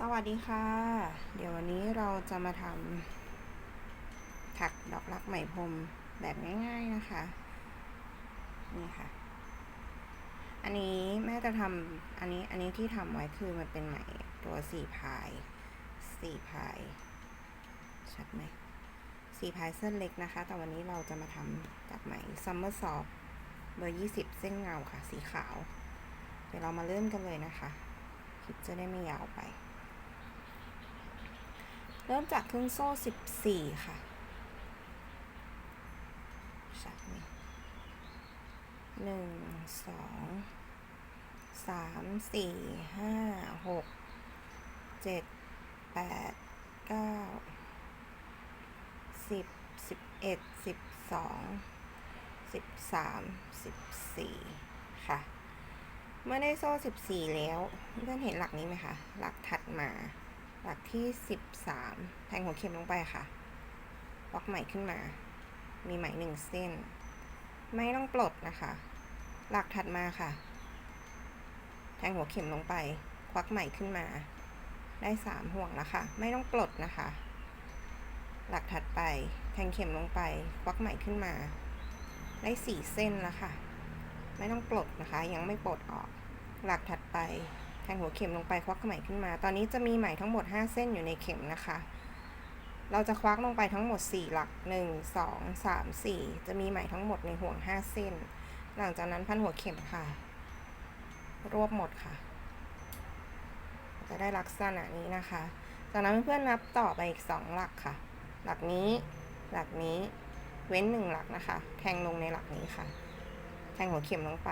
สวัสดีค่ะ เดี๋ยววันนี้เราจะมาทำถักดอกรักไหมพรมแบบง่าย ๆนะคะ นี่ค่ะ อันนี้แม่จะทำอันนี้อันนี้ที่ทำไว้คือมันเป็นไหมตัวสี่พายสี่พายชัดไหมสี่พายเส้นเล็กนะคะ แต่วันนี้เราจะมาทำจากไหมซัมเมอร์ซอฟเบอร์ยี่สิบเส้นเงาค่ะ สีขาว เดี๋ยวเรามาเริ่มกันเลยนะคะคลิปจะได้ไม่ยาวไป เริ่มจากครึ่งโซ่สิบสี่ค่ะชัดไหมหนึ่งสองสามสี่ห้าหกเจ็ดแปดเก้าสิบสิบเอ็ดสิบสองสิบสามสิบสี่ค่ะ เมื่อได้โซ่สิบสี่แล้วเพื่อนเห็นหลักนี้ไหมคะ หลักถัดมา หลักที่สิบสามแทงหัวเข็มลงไปค่ะบล็อกใหม่ขึ้นมา มีไหมหนึ่งเส้น ไม่ต้องปลดนะคะ หลักถัดมาค่ะ แทงหัวเข็มลงไป ควักใหม่ขึ้นมา ได้สามห่วงแล้วค่ะ ไม่ต้องปลดนะคะ หลักถัดไป แทงเข็มลงไป ควักใหม่ขึ้นมา ได้สี่เส้นแล้วค่ะ ไม่ต้องปลดนะคะ ยังไม่ปลดออก หลักถัดไป แทงหัวเข็มลงไปควักไหมขึ้นมา ตอนนี้จะมีไหมทั้งหมด 5 เส้นอยู่ในเข็มนะคะ เราจะควักลงไปทั้งหมด 4 หลัก 1 2 3 4 จะมีไหมทั้งหมดในห่วง 5 เส้น หลังจากนั้นพันหัวเข็มค่ะ รวบหมดค่ะ จะได้ลักษณะนี้นะคะ จากนั้นเพื่อนนับต่อไปอีก 2 หลักค่ะ หลักนี้ หลักนี้ เว้น 1 หลักนะคะ แทงลงในหลักนี้ค่ะ แทงหัวเข็มลงไป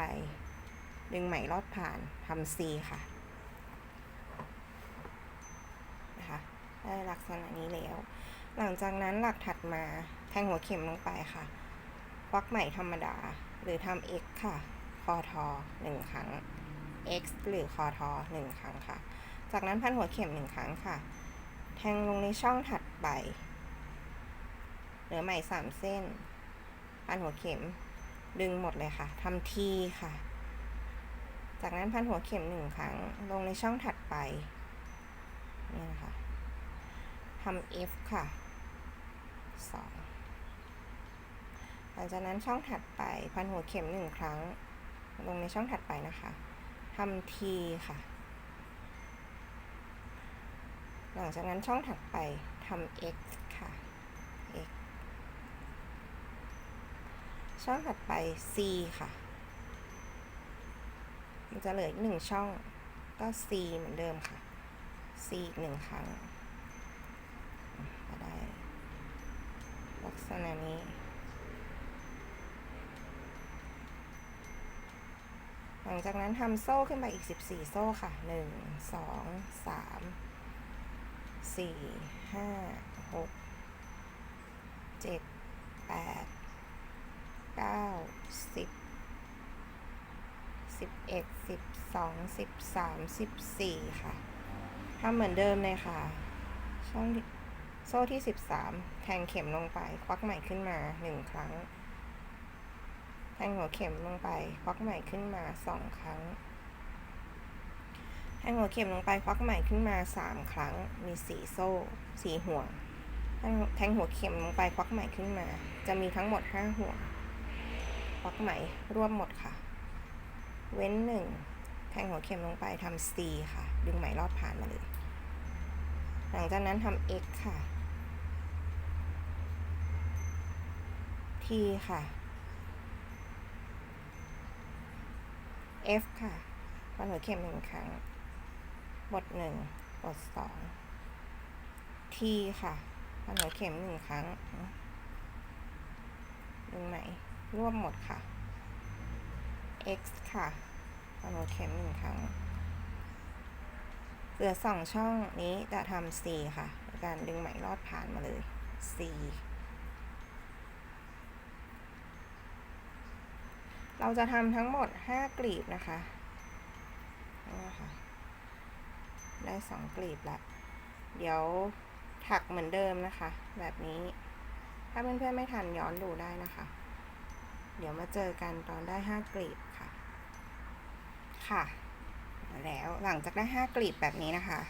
ดึงไหมลอดผ่านทำ C ค่ะ นะคะ ได้ลักษณะนี้แล้ว หลังจากนั้นหลักถัดมาแทงหัวเข็มลงไปค่ะวักไหม่ธรรมดา หรือทำ x ค่ะ คอทอหนึ่งครั้ง x หรือคอทอหนึ่งครั้งค่ะ จากนั้นพันหัวเข็มหนึ่งครั้งค่ะ แทงลงในช่องถัดไป เหลือไหมสามเส้น พันหัวเข็มดึงหมดเลยค่ะทำทีค่ะ จากนั้นพันหัวเข็มหนึ่งครั้ง ลงในช่องถัดไป นี่นะคะ ทำ F ค่ะสองหลังจากนั้นช่องถัดไปพันหัวเข็มหนึ่งครั้ง ลงในช่องถัดไปนะคะทำ T ค่ะ หลังจากนั้นช่องถัดไปทำ X ค่ะ X ช่องถัดไป C ค่ะ มันจะเหลืออีกหนึ่งช่องก็ C เหมือนเดิมค่ะ C อีกหนึ่งครั้งก็ได้ ลักษณะนี้ หลังจากนั้นทำโซ่ขึ้นไปอีก 14 โซ่ค่ะ 1 2 3 4 5 6 7 8 9 10สิบเอ็ดสิบสองสิบสามสิบสี่ค่ะทำเหมือนเดิมเลยค่ะช่อง โซ่ที่สิบสามแทงเข็มลงไป ควักใหม่ขึ้นมาหนึ่งครั้ง แทงหัวเข็มลงไป ควักใหม่ขึ้นมาสองครั้ง แทงหัวเข็มลงไป ควักใหม่ขึ้นมาสามครั้ง มีสี่โซ่สี่ห่วงแทงแทงหัวเข็มลงไป ควักใหม่ขึ้นมา จะมีทั้งหมดห้าห่วง ควักใหม่รวมหมดค่ะ เว้นหนึ่งแทงหัวเข็มลงไปทำ C ค่ะ ดึงไหมรอดผ่านมาเลย หลังจากนั้นทำ X ค่ะ T ค่ะ F ค่ะพันหัวเข็มหนึ่งครั้ง บทหนึ่งบทสอง T ค่ะพันหัวเข็มหนึ่งครั้งดึงไหมรวบหมดค่ะ x ค่ะพันหัวเข็มหนึ่งครั้ง ลือสองช่องนี้จะทำ C ค่ะ การดึงไหมลอดผ่านมาเลย C เราจะทำทั้งหมด 5 กลีบนะคะนี่นะคะได้สองกลีบละ เดี๋ยวถักเหมือนเดิมนะคะ แบบนี้ ถ้าเพื่อนๆไม่ทันย้อนดูได้นะคะ เดี๋ยวมาเจอกันตอนได้ 5 กลีบค่ะ ค่ะ แล้วหลังจากได้5กลีบแบบนี้นะคะ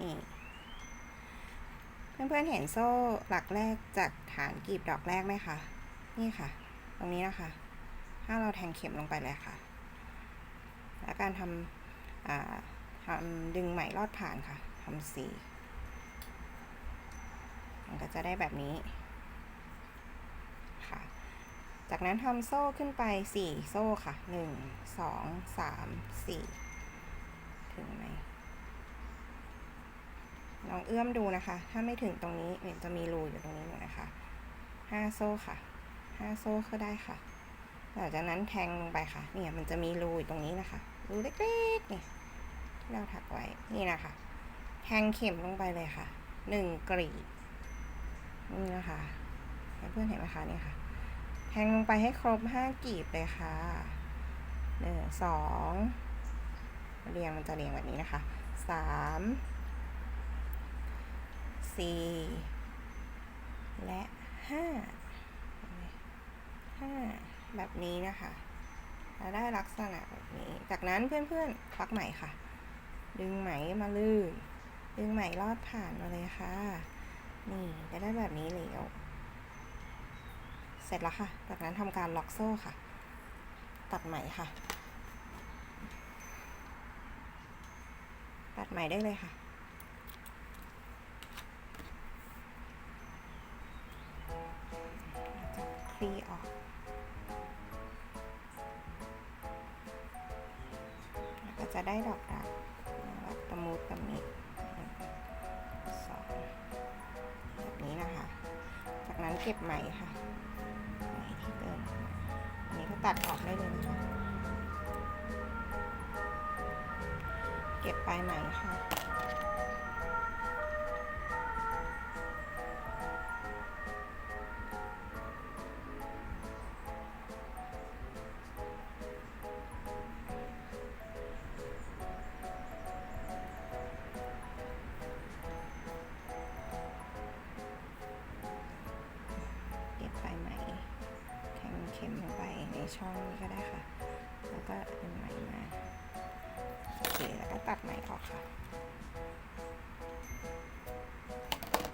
นี่เพื่อนๆเห็นโซ่หลักแรกจากฐานกรีบดอกแรกไหมคะนี่ค่ะ ตรงนี้นะคะ ถ้าเราแทงเข็มลงไปเลยค่ะ แล้วการทำทำดึงไหมลอดผ่านค่ะทำสีมันก็จะได้แบบนี้ค่ะ จากนั้นทำโซ่ขึ้นไปสี่โซ่ค่ะหนึ่งสองสามสี่ ถึงไหมลองเอื้อมดูนะคะ ถ้าไม่ถึงตรงนี้เนี่ยจะมีรูอยู่ตรงนี้อยู่นะคะห้าโซ่ค่ะห้าโซ่ก็ได้ค่ะ หลังจากนั้นแทงลงไปค่ะ เนี่ยมันจะมีรูอยู่ตรงนี้นะคะ รูเล็กๆเนี่ยที่เราถักไว้ นี่นะคะ แทงเข็มลงไปเลยค่ะหนึ่งกรีดนี่นะคะให้เพื่อนเห็นไหมคะนี่ค่ะ แทงลงไปให้ครบห้ากลีบเลยค่ะหนึ่งสอง เรียงมันจะเรียงแบบนี้นะคะสามสี่และห้าห้าแบบนี้นะคะแล้วได้ลักษณะแบบนี้ จากนั้นเพื่อนๆควักไหมค่ะ ดึงไหมมาลื่น ดึงไหมลอดผ่านมาเลยค่ะ นี่จะได้แบบนี้แล้ว เสร็จแล้วค่ะ จากนั้นทำการล็อกโซ่ค่ะ ตัดไหมค่ะ ตัดไหม่ได้เลยค่ะ คลี่ออกแล้วก็จะได้ดอกรักแบบตะมูตะมิสองแบบนี้นะคะ จากนั้นเก็บไหม่ค่ะไหม่ที่เกิมอันนี้ก็ตัดออกได้เลยนะคะ เก็บปลายไหมค่ะ เก็บปลายไหมแทงเข็มลงไปในช่องนี้ก็ได้ค่ะ แล้วก็เป็น ตัดไหมออกค่ะ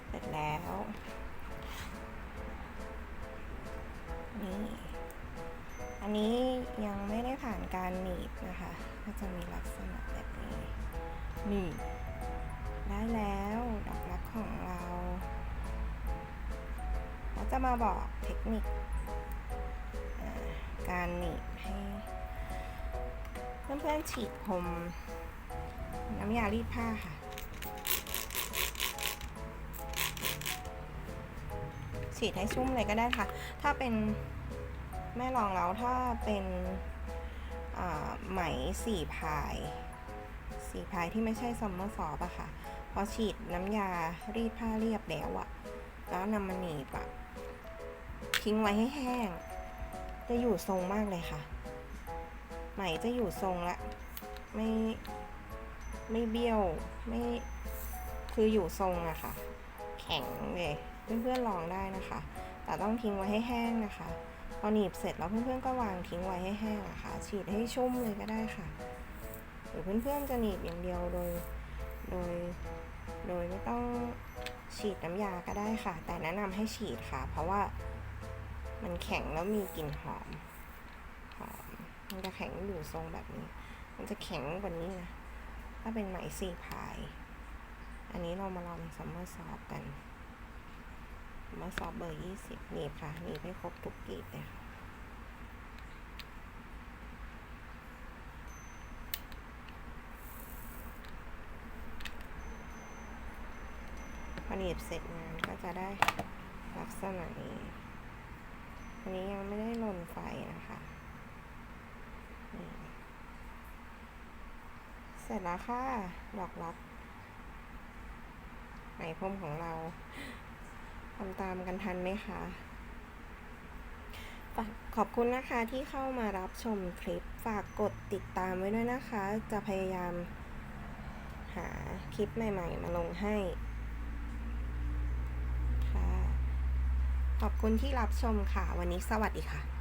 เสร็จแล้ว นี่ อันนี้ยังไม่ได้ผ่านการหนีบนะคะ ก็จะมีลักษณะแบบนี้ นี่ ได้แล้วดอกรักของเราเราจะมาบอกเทคนิคการหนีบให้เพื่อนๆฉีดพรม น้ำยารีดผ้าค่ะ ฉีดให้ชุ่มเลยก็ได้ค่ะ ถ้าเป็นแม่ลองแล้วถ้าเป็นไหมสี่พายสี่พายที่ไม่ใช่ซัมเมอร์ซอฟอะค่ะ พอฉีดน้ำยารีดผ้าเรียบแล้วอะแล้วนำมาหนีบอะทิ้งไว้ให้แห้ง จะอยู่ทรงมากเลยค่ะ ไหมจะอยู่ทรงละ ไม่ ไม่เบี้ยวไม่คืออยู่ทรงอะค่ะ แข็งเลยเพื่อนๆลองได้นะคะ แต่ต้องทิ้งไว้ให้แห้งนะคะพอหนีบเสร็จแล้วเพื่อนๆก็วางทิ้งไว้ให้แห้งอะค่ะฉีดให้ชุ่มเลยก็ได้ค่ะ หรือเพื่อนๆจะหนีบอย่างเดียวโดย โดย โดยไม่ต้องฉีดน้ำยาก็ได้ค่ะ แต่แนะนำให้ฉีดค่ะ เพราะว่ามันแข็งแล้วมีกลิ่นหอม หอม มันจะแข็งอยู่ทรงแบบนี้ มันจะแข็งกว่านี้นะ ถ้าเป็นไหมสี่พาย อันนี้เรามาลองซัมเมอร์ซอฟกันซัมเมอร์ซอฟเบอร์ยี่สิบหนีบค่ะหนีบให้ครบทุกกีบเลยค่ะพอหนีบเสร็จงานก็จะได้ลักษณะนี้ อันนี้ยังไม่ได้ลนไฟนะคะนี่เส ร็จแล้วค่ะดอกรักไหมพรมของเราทำตามกันทันไหมคะฝากขอบคุณนะคะที่เข้ามารับชมคลิปฝากกดติดตามไว้ด้วยนะคะ จะพยายามหาคลิปใหม่ ๆ มาลงให้ค่ะ ขอบคุณที่รับชมค่ะ วันนี้สวัสดีค่ะ